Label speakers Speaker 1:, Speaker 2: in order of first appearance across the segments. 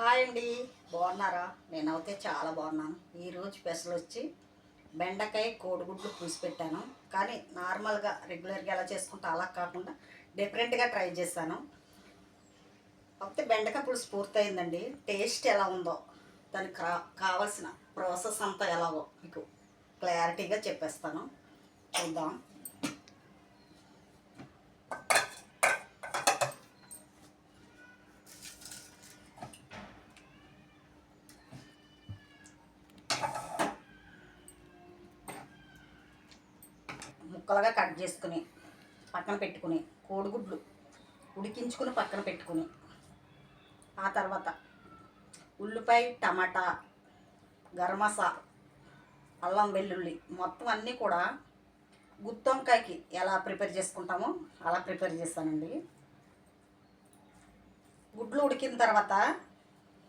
Speaker 1: Hi అండి. బాగున్నారా? నేనైతే చాలా బాగున్నాను. ఈరోజు స్పెషల్ వచ్చి బెండకాయ కోడిగుడ్లు పులుసు పెట్టాను. కానీ నార్మల్గా రెగ్యులర్గా ఎలా చేసుకుంటా అలా కాకుండా డిఫరెంట్గా ట్రై చేశాను. కాకపోతే బెండకాయ పులుసు పూర్తయిందండి. టేస్ట్ ఎలా ఉందో దానికి కా కావాల్సిన ప్రాసెస్ అంతా ఎలాగో మీకు క్లారిటీగా చెప్పేస్తాను. చూద్దాం. ముక్కలుగా కట్ చేసుకుని పక్కన పెట్టుకుని కోడిగుడ్లు ఉడికించుకుని పక్కన పెట్టుకుని ఆ తర్వాత ఉల్లిపాయ టమాటా గరం మసాలా అల్లం వెల్లుల్లి మొత్తం అన్నీ కూడా గుత్తొంకాయకి ఎలా ప్రిపేర్ చేసుకుంటామో అలా ప్రిపేర్ చేస్తానండి. గుడ్లు ఉడికిన తర్వాత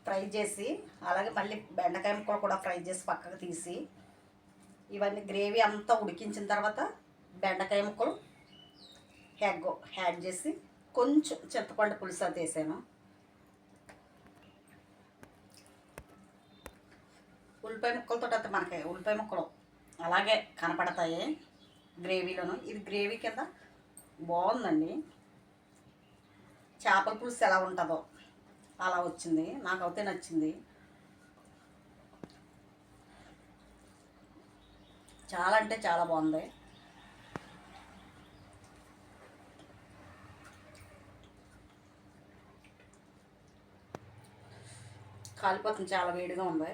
Speaker 1: ఫ్రై చేసి అలాగే మళ్ళీ బెండకాయ ముక్కలు కూడా ఫ్రై చేసి పక్కకు తీసి ఇవన్నీ గ్రేవీ అంతా ఉడికించిన తర్వాత బెండకాయ ముక్కలు ఎగ్ యాడ్ చేసి కొంచెం చింతపండు పులుసు అది వేసాను. ఉల్లిపాయ ముక్కలతో అయితే మనకి ఉల్లిపాయ ముక్కలు అలాగే కనపడతాయి గ్రేవీలోను. ఇది గ్రేవీ కింద బాగుందండి. చేపల పులుసు ఎలా ఉంటుందో అలా వచ్చింది. నాకైతే నచ్చింది. చాలా అంటే చాలా బాగుంది. కాలిపోతుంది చాలా వేడిగా ఉంది.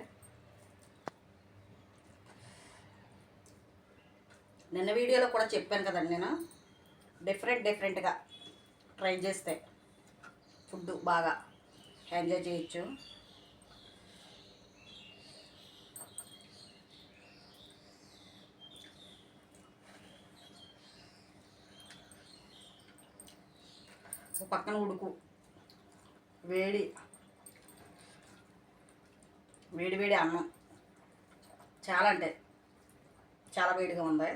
Speaker 1: నిన్న వీడియోలో కూడా చెప్పాను కదండి నేను. డిఫరెంట్ డిఫరెంట్గా ట్రై చేస్తే ఫుడ్ బాగా ఎంజాయ్ చేయొచ్చు. పక్కన ఉడుకు. వేడి. వేడివేడి అన్నం. చాలా అంటే చాలా వేడిగా ఉంది.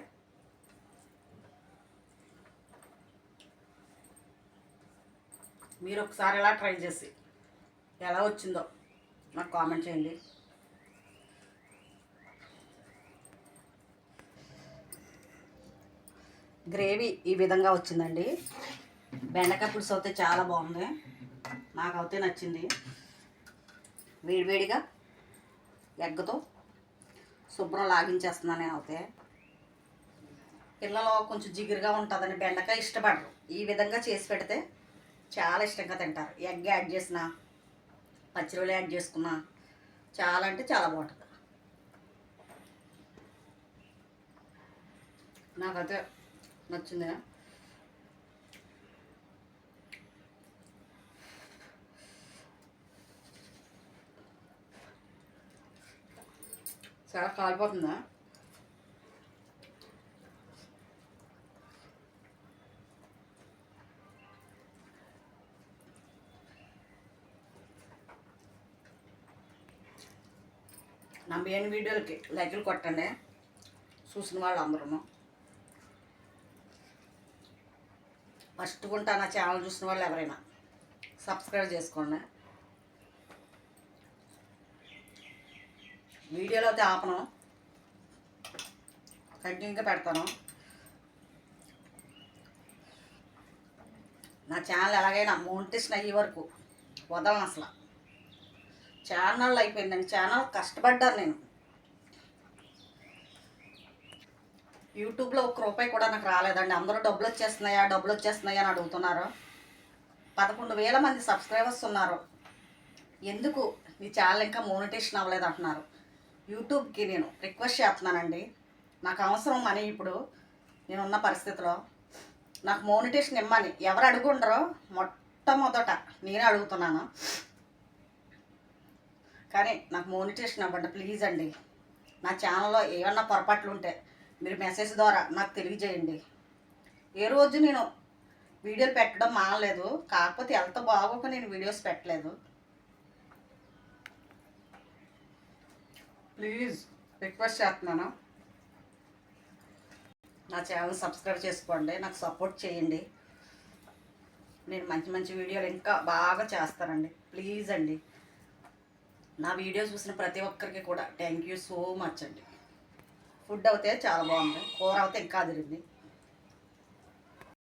Speaker 1: మీరు ఒకసారి ఎలా ట్రై చేసి ఎలా వచ్చిందో నాకు కామెంట్ చేయండి. గ్రేవీ ఈ విధంగా వచ్చిందండి. బెండకాయ పులుసు అయితే చాలా బాగుంది. నాకు అయితే నచ్చింది. వేడివేడిగా ఎగ్గతో శుభ్రం లాగించేస్తున్నాను నేను అయితే పిల్లలు కొంచెం జిగురుగా ఉంటుందని బెండకాయ ఇష్టపడరు. ఈ విధంగా చేసి పెడితే చాలా ఇష్టంగా తింటారు. ఎగ్ యాడ్ చేసిన పచ్చిరొలు యాడ్ చేసుకున్నా చాలా అంటే చాలా బాగుంటుంది. నాకైతే నచ్చింది చాలా కాలిపోతుందా నా మెయిన్ వీడియోలకి లైకులు కొట్టండి. చూసిన వాళ్ళు అందరూ ఫస్ట్ ఉంటా నా ఛానల్ చూసిన వాళ్ళు ఎవరైనా సబ్స్క్రైబ్ చేసుకోండి. వీడియోలో అయితే ఆపను. కంటిన్యూగా పెడతాను. నా ఛానల్ ఎలాగైనా మోనిటేషన్ అయ్యే వరకు వదలను అసలు. ఛానల్ అయిపోయిందండి ఛానల్ కష్టపడ్డాను నేను. యూట్యూబ్లో ఒక్క రూపాయి కూడా నాకు రాలేదండి. అందరూ డబ్బులు వచ్చేస్తున్నాయా డబ్బులు వచ్చేస్తున్నాయా అని అడుగుతున్నారు. పదకొండు వేల మంది సబ్స్క్రైబర్స్ ఉన్నారు. ఎందుకు? నీ ఛానల్ ఇంకా మోనిటేషన్ అవ్వలేదు అంటున్నారు. యూట్యూబ్కి నేను రిక్వెస్ట్ చేస్తున్నానండి. నాకు అవసరం మనీ ఇప్పుడు నేనున్న పరిస్థితిలో. నాకు మోనిటేషన్ ఇమ్మని ఎవరు అడుగుండరో మొట్టమొదట నేనే అడుగుతున్నాను. కానీ నాకు మోనిటేషన్ ఇవ్వండి ప్లీజ్ అండి. నా ఛానల్లో ఏమన్నా పొరపాట్లు ఉంటే మీరు మెసేజ్ ద్వారా నాకు తెలియజేయండి. ఏ రోజు నేను వీడియోలు పెట్టడం మానలేదు. కాకపోతే ఎంత బాగోక నేను వీడియోస్ పెట్టలేదు. ప్లీజ్ రిక్వెస్ట్ చేస్తున్నాను. నా ఛానల్ సబ్స్క్రైబ్ చేసుకోండి నాకు సపోర్ట్ చేయండి. నేను మంచి మంచి వీడియోలు ఇంకా బాగా చేస్తానండి. ప్లీజ్ అండి. నా వీడియో చూసిన ప్రతి ఒక్కరికి కూడా థ్యాంక్ యూ సో మచ్ అండి. ఫుడ్ అయితే చాలా బాగుంది కూర అయితే ఇంకా అదిరింది.